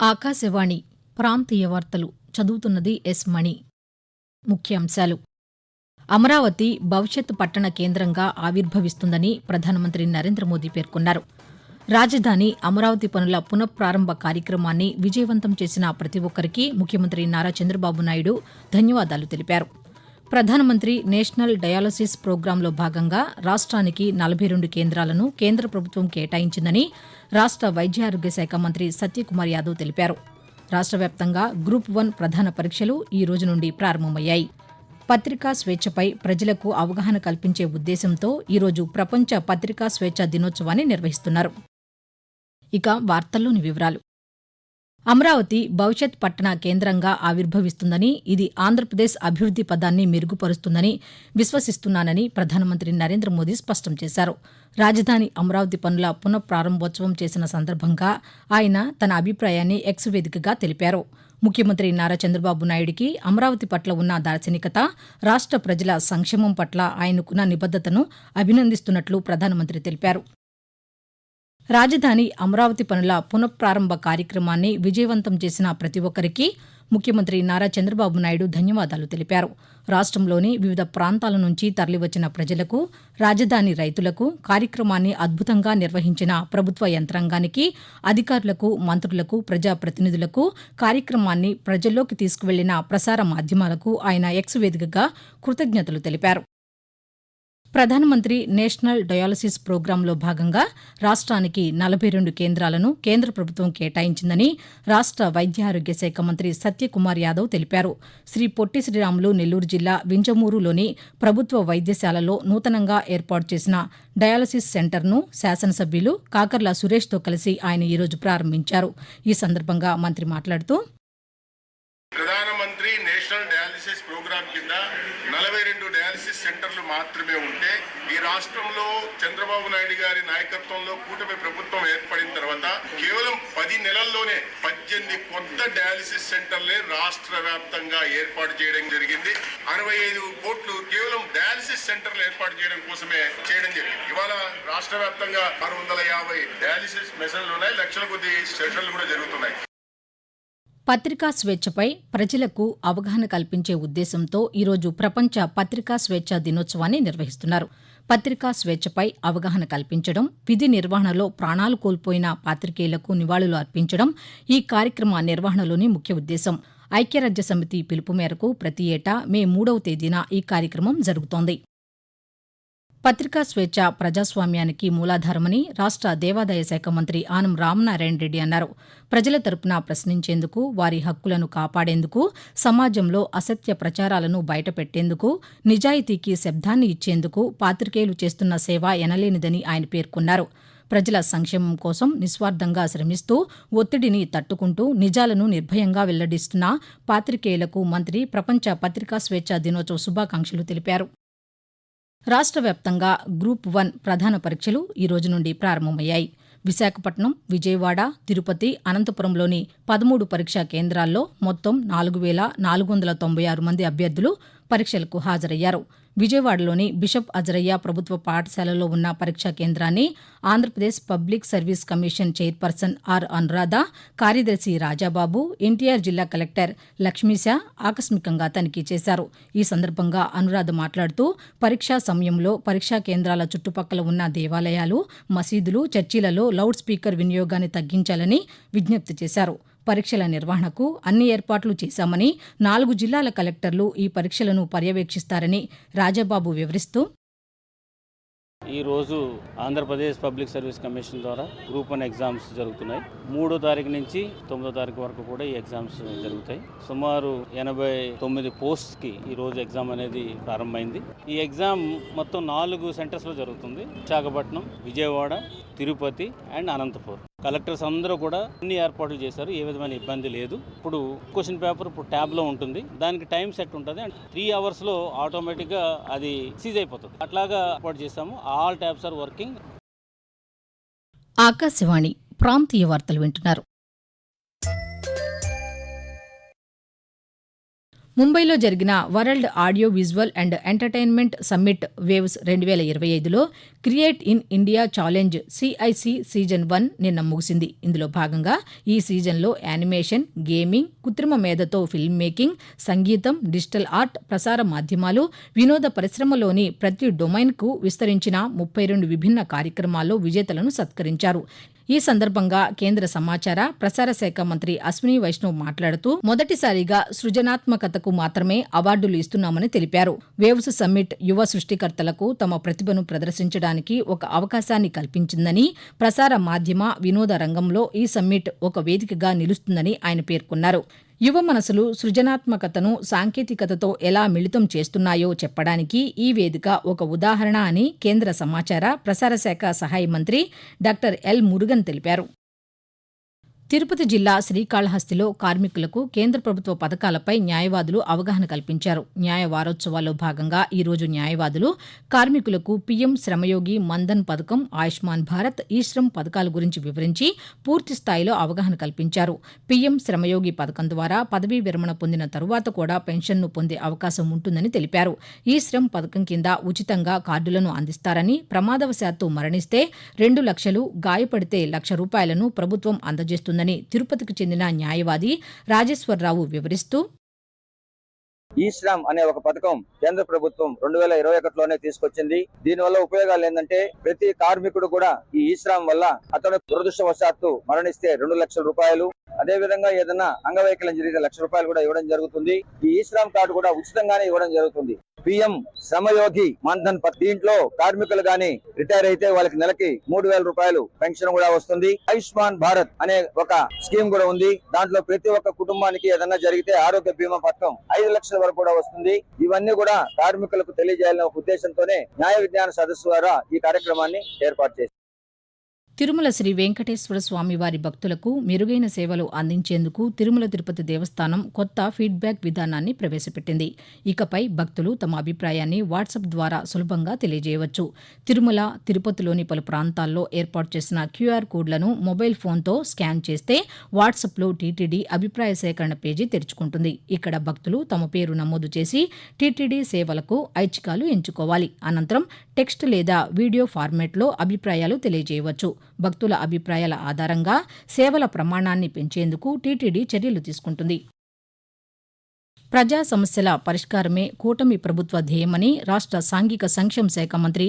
ఆకాశవాణి ప్రాంతీయ వార్తలు చదువుతున్నది ఎస్ మణి. ముఖ్యాంశాలు. అమరావతి భవిష్యత్ పట్టణ కేంద్రంగా ఆవిర్భవిస్తుందని ప్రధానమంత్రి నరేంద్ర మోదీ పేర్కొన్నారు. రాజధాని అమరావతి పనుల పునఃప్రారంభ కార్యక్రమాన్ని విజయవంతం చేసిన ప్రతి ఒక్కరికి ముఖ్యమంత్రి నారా చంద్రబాబు నాయుడు ధన్యవాదాలు తెలిపారు. ప్రధానమంత్రి నేషనల్ డయాలసిస్ ప్రోగ్రాంలో భాగంగా రాష్ట్రానికి నలభై రెండు కేంద్రాలను కేంద్ర ప్రభుత్వం కేటాయించిందని రాష్ట్ర వైద్యారోగ్య శాఖ మంత్రి సత్యకుమార్ యాదవ్ తెలిపారు. రాష్ట్ర వ్యాప్తంగా గ్రూప్ వన్ ప్రధాన పరీక్షలు ఈ రోజు నుండి ప్రారంభమయ్యాయి. పత్రికా స్వేచ్ఛపై ప్రజలకు అవగాహన కల్పించే ఉద్దేశంతో ఈరోజు ప్రపంచ పత్రికా స్వేచ్ఛ దినోత్సవాన్ని నిర్వహిస్తున్నారు. ఇక వార్తల్లోని వివరాలు. అమరావతి భవిష్యత్ పట్టణ కేంద్రంగా ఆవిర్భవిస్తుందని ఇది ఆంధ్రప్రదేశ్ అభివృద్ది పదాన్ని మెరుగుపరుస్తుందని విశ్వసిస్తున్నానని ప్రధానమంత్రి నరేంద్ర మోదీ స్పష్టం చేశారు. రాజధాని అమరావతి పనుల పునఃప్రారంభోత్సవం చేసిన సందర్భంగా ఆయన తన అభిప్రాయాన్ని ఎక్స్ వేదికగా తెలిపారు. ముఖ్యమంత్రి నారా చంద్రబాబు నాయుడికి అమరావతి పట్ల ఉన్న దార్శనికత రాష్ట్ర ప్రజల సంక్షేమం పట్ల ఆయనకున్న నిబద్దతను అభినందిస్తున్నట్లు ప్రధానమంత్రి తెలిపారు. రాజధాని అమరావతి పనుల పునఃప్రారంభ కార్యక్రమాన్ని విజయవంతం చేసిన ప్రతి ఒక్కరికి ముఖ్యమంత్రి నారా చంద్రబాబు నాయుడు ధన్యవాదాలు తెలిపారు. రాష్ట్రంలోని వివిధ ప్రాంతాల నుంచి తరలివచ్చిన ప్రజలకు రాజధాని రైతులకు కార్యక్రమాన్ని అద్భుతంగా నిర్వహించిన ప్రభుత్వ యంత్రాంగానికి అధికారులకు మంత్రులకు ప్రజాప్రతినిధులకు కార్యక్రమాన్ని ప్రజల్లోకి తీసుకువెళ్ళిన ప్రసార మాధ్యమాలకు ఆయన ఎక్స్ వేదికగా కృతజ్ఞతలు తెలిపారు. ప్రధానమంత్రి నేషనల్ డయాలసిస్ ప్రోగ్రాంలో భాగంగా రాష్ట్రానికి నలభై రెండు కేంద్రాలను కేంద్ర ప్రభుత్వం కేటాయించిందని రాష్ట్ర వైద్యారోగ్య శాఖ మంత్రి సత్యకుమార్ యాదవ్ తెలిపారు. శ్రీ పొట్టి శ్రీరాములు నెల్లూరు జిల్లా వింజమూరులోని ప్రభుత్వ వైద్యశాలలో నూతనంగా ఏర్పాటు చేసిన డయాలసిస్ సెంటర్ను శాసనసభ్యులు కాకర్ల సురేష్తో కలిసి ఆయన ఈరోజు ప్రారంభించారు. ఈ సందర్భంగా మంత్రి మాట్లాడుతూ ప్రధానమంత్రి నేషనల్ డయాలసిస్ ప్రోగ్రామ్ కింద నలభై రెండు డయాలసిస్ సెంటర్లు మాత్రమే ఉంటే ఈ రాష్ట్రంలో చంద్రబాబు నాయుడు గారి నాయకత్వంలో కూటమి ప్రభుత్వం ఏర్పడిన తర్వాత కేవలం పది నెలల్లోనే పద్దెనిమిది కొత్త డయాలసిస్ సెంటర్లే రాష్ట్ర వ్యాప్తంగా ఏర్పాటు చేయడం జరిగింది. అరవై ఐదు కోట్లు కేవలం డయాలసిస్ సెంటర్లు ఏర్పాటు చేయడం కోసమే చేయడం జరిగింది. ఇవాళ రాష్ట్ర వ్యాప్తంగా ఆరు వందల యాభై డయాలసిస్ మెషన్లు ఉన్నాయి. లక్షల కొద్ది సెషన్లు కూడా జరుగుతున్నాయి. పత్రికా స్వేచ్ఛపై ప్రజలకు అవగాహన కల్పించే ఉద్దేశంతో ఈరోజు ప్రపంచ పత్రికా స్వేచ్ఛ దినోత్సవాన్ని నిర్వహిస్తున్నారు. పత్రికా స్వేచ్ఛపై అవగాహన కల్పించడం విధి నిర్వహణలో ప్రాణాలు కోల్పోయిన పాత్రికేయులకు నివాళులు అర్పించడం ఈ కార్యక్రమ నిర్వహణలోని ముఖ్య ఉద్దేశం. ఐక్యరాజ్య సమితి పిలుపు మేరకు ప్రతి ఏటా మే మూడవ తేదీన ఈ కార్యక్రమం జరుగుతోంది. పత్రికా స్వేచ్ఛ ప్రజాస్వామ్యానికి మూలాధారమని రాష్ట్ర దేవాదాయ శాఖ మంత్రి ఆనం రామనారాయణ రెడ్డి అన్నారు. ప్రజల తరపున ప్రశ్నించేందుకు వారి హక్కులను కాపాడేందుకు సమాజంలో అసత్య ప్రచారాలను బయటపెట్టేందుకు నిజాయితీకి శబ్దాన్ని ఇచ్చేందుకు పాత్రికేయులు చేస్తున్న సేవ ఎనలేనిదని ఆయన పేర్కొన్నారు. ప్రజల సంక్షేమం కోసం నిస్వార్థంగా శ్రమిస్తూ ఒత్తిడిని తట్టుకుంటూ నిజాలను నిర్భయంగా వెల్లడిస్తున్న పాత్రికేయులకు మంత్రి ప్రపంచ పత్రికా స్వేచ్ఛ దినోత్సవ శుభాకాంక్షలు తెలిపారు. రాష్ట్ర వ్యాప్తంగా గ్రూప్ వన్ ప్రధాన పరీక్షలు ఈ రోజు నుండి ప్రారంభమయ్యాయి. విశాఖపట్నం విజయవాడ తిరుపతి అనంతపురంలోని పదమూడు పరీక్షా కేంద్రాల్లో మొత్తం నాలుగు వేల నాలుగు వందల తొంభై ఆరు మంది అభ్యర్థులు పరీక్షలకు హాజరయ్యారు. విజయవాడలోని బిషప్ అజరయ్య ప్రభుత్వ పాఠశాలలో ఉన్న పరీక్షా కేంద్రాన్ని Andhra Pradesh public service commission chairperson R Anuradha కార్యదర్శి రాజాబాబు ఎన్టీఆర్ జిల్లా కలెక్టర్ లక్ష్మీశా ఆకస్మికంగా తనిఖీ చేశారు. ఈ సందర్భంగా అనురాధ మాట్లాడుతూ పరీక్షా సమయంలో పరీక్షా కేంద్రాల చుట్టుపక్కల ఉన్న దేవాలయాలు మసీదులు చర్చిలలో లౌడ్ స్పీకర్ వినియోగాన్ని తగ్గించాలని విజ్ఞప్తి చేశారు. పరీక్షల నిర్వహణకు అన్ని ఏర్పాట్లు చేశామని నాలుగు జిల్లాల కలెక్టర్లు ఈ పరీక్షలను పర్యవేక్షిస్తారని రాజబాబు వివరిస్తూ ఈరోజు ఆంధ్రప్రదేశ్ పబ్లిక్ సర్వీస్ కమిషన్ ద్వారా గ్రూప్ వన్ ఎగ్జామ్స్ జరుగుతున్నాయి. మూడో తారీఖు నుంచి తొమ్మిదో తారీఖు వరకు కూడా ఈ ఎగ్జామ్స్ జరుగుతాయి. సుమారు ఎనభై తొమ్మిది పోస్ట్కి ఈరోజు ఎగ్జామ్ అనేది ప్రారంభమైంది. ఈ ఎగ్జామ్ మొత్తం నాలుగు సెంటర్స్లో జరుగుతుంది. విశాఖపట్నం విజయవాడ తిరుపతి అండ్ అనంతపూర్. కలెక్టర్స్ అందరూ కూడా అన్ని ఏర్పాట్లు చేశారు. ఏ విధమైన ఇబ్బంది లేదు. ఇప్పుడు క్వశ్చన్ పేపర్ ఇప్పుడు ట్యాబ్లో ఉంటుంది. దానికి టైం సెట్ ఉంటుంది. అండ్ త్రీ అవర్స్లో ఆటోమేటిక్గా అది సీజ్ అయిపోతుంది. అట్లాగా ఏర్పాటు చేస్తాము all tabs are working. Akashvani ప్రాంతీయ వార్తలు వింటున్నారు. ముంబైలో జరిగిన world audio visual and entertainment summit waves రెండు వేల ఇరవై ఐదులో create in India challenge CIC season one నిన్న ముగిసింది. ఇందులో భాగంగా ఈ సీజన్లో యానిమేషన్ గేమింగ్ కృత్రిమ మేధతో ఫిల్మ్ మేకింగ్ సంగీతం డిజిటల్ ఆర్ట్ ప్రసార మాధ్యమాలు వినోద పరిశ్రమలోని ప్రతి డొమైన్కు విస్తరించిన ముప్పై రెండు విభిన్న కార్యక్రమాల్లో విజేతలను సత్కరించారు. ఈ సందర్భంగా కేంద్ర సమాచార ప్రసార శాఖ మంత్రి అశ్విని వైష్ణవ్ మాట్లాడుతూ మొదటిసారిగా సృజనాత్మకతకు మాత్రమే అవార్డులు ఇస్తున్నామని తెలిపారు. వేవ్స్ సమ్మిట్ యువ సృష్టికర్తలకు తమ ప్రతిభను ప్రదర్శించడానికి ఒక అవకాశాన్ని కల్పించిందని ప్రసార మాధ్యమ వినోద రంగంలో ఈ సమ్మిట్ ఒక వేదికగా నిలుస్తుందని ఆయన పేర్కొన్నారు. యువ మనసులు సృజనాత్మకతను సాంకేతికతతో ఎలా మిళితం చేస్తున్నాయో చెప్పడానికి ఈ వేదిక ఒక ఉదాహరణ అని కేంద్ర సమాచార ప్రసార శాఖ సహాయ మంత్రి డాక్టర్ ఎల్ మురుగన్ తెలిపారు. తిరుపతి జిల్లా శ్రీకాళహస్తిలో కార్మికులకు కేంద్ర ప్రభుత్వ పథకాలపై న్యాయవాదులు అవగాహన కల్పించారు. న్యాయ వారోత్సవాల్లో భాగంగా ఈరోజు న్యాయవాదులు కార్మికులకు పీఎం శ్రమయోగి మన్ధన్ పథకం ఆయుష్మాన్ భారత్ ఈ శ్రమ్ పథకాల గురించి వివరించి పూర్తి స్థాయిలో అవగాహన కల్పించారు. పీఎం శ్రమయోగి పథకం ద్వారా పదవీ విరమణ పొందిన తరువాత కూడా పెన్షన్ను పొందే అవకాశం ఉంటుందని తెలిపారు. ఈ శ్రమ్ పథకం కింద ఉచితంగా కార్డులను అందిస్తారని ప్రమాదవశాత్తు మరణిస్తే రెండు లక్షలు గాయపడితే లక్ష రూపాయలను ప్రభుత్వం అందజేస్తుందని తిరుపతికి చెందిన న్యాయవాది రాజేశ్వరరావు వివరిస్తూ ఈ శ్రమ్ అనే ఒక పథకం కేంద్ర ప్రభుత్వం రెండు వేల ఇరవై ఒకటిలోనే తీసుకొచ్చింది. దీని వల్ల ఉపయోగాలు ఏంటంటే ప్రతి కార్మికుడు కూడా ఈ ఈ శ్రమ్ వల్ల అతను దురదృష్టవశాత్తు మరణిస్తే రెండు లక్షల రూపాయలు. అదే విధంగా ఏదైనా అంగవైకల్యం జరిగితే లక్ష రూపాయలు కూడా ఇవ్వడం జరుగుతుంది. ఈ ఈ శ్రమ్ కార్డు కూడా ఉచితంగానే ఇవ్వడం జరుగుతుంది. పిఎం శ్రమయోగి మన్ధన్ దీంట్లో కార్మికులు గాని రిటైర్ అయితే వాళ్ళకి నెలకి మూడు వేల రూపాయలు పెన్షన్ కూడా వస్తుంది. ఆయుష్మాన్ భారత్ అనే ఒక స్కీమ్ కూడా ఉంది. దాంట్లో ప్రతి ఒక్క కుటుంబానికి ఏదైనా జరిగితే ఆరోగ్య బీమా పథకం ఐదు లక్షల వరకు కూడా వస్తుంది. ఇవన్నీ కూడా కార్మికులకు తెలియజేయాలనే ఒక ఉద్దేశంతోనే న్యాయ విజ్ఞాన సదస్సు ద్వారా ఈ కార్యక్రమాన్ని ఏర్పాటు చేశారు. తిరుమల శ్రీ వెంకటేశ్వర స్వామి వారి భక్తులకు మెరుగైన సేవలు అందించేందుకు తిరుమల తిరుపతి దేవస్థానం కొత్త ఫీడ్బ్యాక్ విధానాన్ని ప్రవేశపెట్టింది. ఇకపై భక్తులు తమ అభిప్రాయాన్ని వాట్సాప్ ద్వారా సులభంగా తెలియజేయవచ్చు. తిరుమల తిరుపతిలోని పలు ప్రాంతాల్లో ఏర్పాటు చేసిన క్యూఆర్ కోడ్లను మొబైల్ ఫోన్తో స్కాన్ చేస్తే వాట్సాప్లో టీటీడీ అభిప్రాయ సేకరణ పేజీ తెరుచుకుంటుంది. ఇక్కడ భక్తులు తమ పేరు నమోదు చేసి టీటీడీ సేవలకు ఐచ్ఛికాలు ఎంచుకోవాలి. అనంతరం టెక్స్ట్ లేదా వీడియో ఫార్మాట్లో అభిప్రాయాలు తెలియజేయవచ్చు. భక్తుల అభిప్రాయాల ఆధారంగా సేవల ప్రమాణాన్ని పెంచేందుకు టీటీడీ చర్యలు తీసుకుంటుంది. ప్రజా సమస్యల పరిష్కారమే కూటమి ప్రభుత్వ ధ్యేయమని రాష్ట్ర సాంఘిక సంక్షేమ శాఖ మంత్రి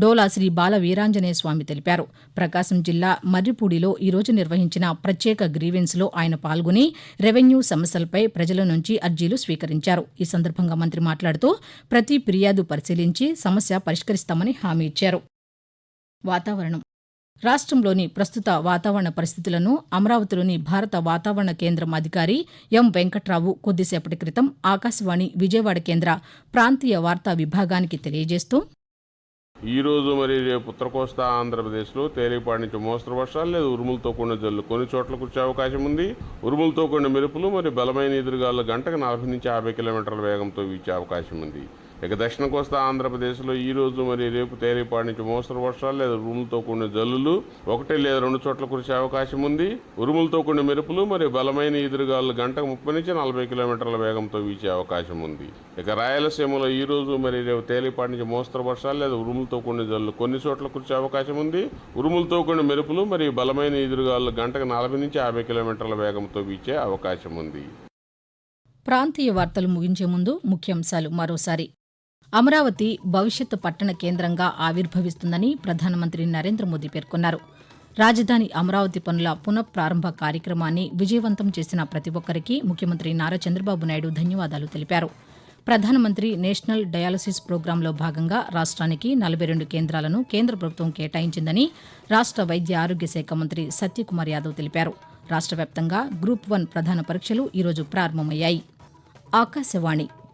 డోలా శ్రీ బాల వీరాంజనేయ స్వామి తెలిపారు. ప్రకాశం జిల్లా మర్రిపూడిలో ఈరోజు నిర్వహించిన ప్రత్యేక గ్రీవెన్స్లో ఆయన పాల్గొని రెవెన్యూ సమస్యలపై ప్రజల నుంచి అర్జీలు స్వీకరించారు. ఈ సందర్భంగా మంత్రి మాట్లాడుతూ ప్రతి ఫిర్యాదు పరిశీలించి సమస్య పరిష్కరిస్తామని హామీ ఇచ్చారు. వాతావరణం. రాష్ట్రంలోని ప్రస్తుత వాతావరణ పరిస్థితులను అమరావతిలోని భారత వాతావరణ కేంద్రం అధికారి ఎం వెంకట్రావు కొద్దిసేపటి క్రితం ఆకాశవాణి విజయవాడ కేంద్ర ప్రాంతీయ వార్తా విభాగానికి తెలియజేస్తూ ఈ రోజు మరి రేపు ఉత్తర కోస్తా ఆంధ్రప్రదేశ్లో తేలిపాటి నుంచి మోస్తరు వర్షాలు లేదా. ఉరుములతో కూడిన జల్లు కొన్ని చోట్ల కురిచే అవకాశం ఉంది. ఉరుములతో కూడిన మెరుపులు మరి బలమైన ఎదురుగాలు గంటకు నలభై నుంచి యాభై కిలోమీటర్ల వేగంతో వీచే అవకాశం ఉంది. ఇక దక్షిణ కోస్తా ఆంధ్రప్రదేశ్లో ఈ రోజు మరి రేపు తేలిపాటి నుంచి మోస్తరు వర్షాలు లేదా ఉరుములతో కూడిన జల్లులు. ఒకటి లేదా రెండు చోట్ల కురిసే అవకాశం ఉంది. ఉరుములతో కూడిన మెరుపులు మరియు బలమైన ఎదురుగాలు గంటకు ముప్పై నుంచి నలభై కిలోమీటర్ల వేగంతో వీచే అవకాశం ఉంది. ఇక రాయలసీమలో ఈ రోజు మరి రేపు తేలిపాటి నుంచి మోస్తరు వర్షాలు లేదా ఉరుములతో కూడిన జల్లు కొన్ని చోట్ల కురిసే అవకాశం ఉంది. ఉరుములతో కూడిన మెరుపులు మరియు బలమైన ఎదురుగాలు గంటకు నలభై నుంచి యాభై కిలోమీటర్ల వేగంతో వీచే అవకాశం ఉంది. ప్రాంతీయ వార్తలు ముగించే ముందు ముఖ్యాంశాలు మరోసారి. అమరావతి భవిష్యత్ పట్టణ కేంద్రంగా ఆవిర్భవిస్తుందని ప్రధానమంత్రి నరేంద్ర మోదీ పేర్కొన్నారు. రాజధాని అమరావతి పనుల పునఃప్రారంభ కార్యక్రమాన్ని విజయవంతం చేసిన ప్రతి ఒక్కరికి ముఖ్యమంత్రి నారా చంద్రబాబు నాయుడు ధన్యవాదాలు తెలిపారు. ప్రధానమంత్రి నేషనల్ డయాలసిస్ ప్రోగ్రాంలో భాగంగా రాష్ట్రానికి నలభై రెండు కేంద్రాలను కేంద్ర ప్రభుత్వం కేటాయించిందని రాష్ట్ర వైద్య ఆరోగ్య శాఖ మంత్రి సత్యకుమార్ యాదవ్ తెలిపారు. రాష్ట్ర వ్యాప్తంగా గ్రూప్ వన్ ప్రధాన పరీక్షలు ఈరోజు ప్రారంభమయ్యాయి. ఆకాశవాణి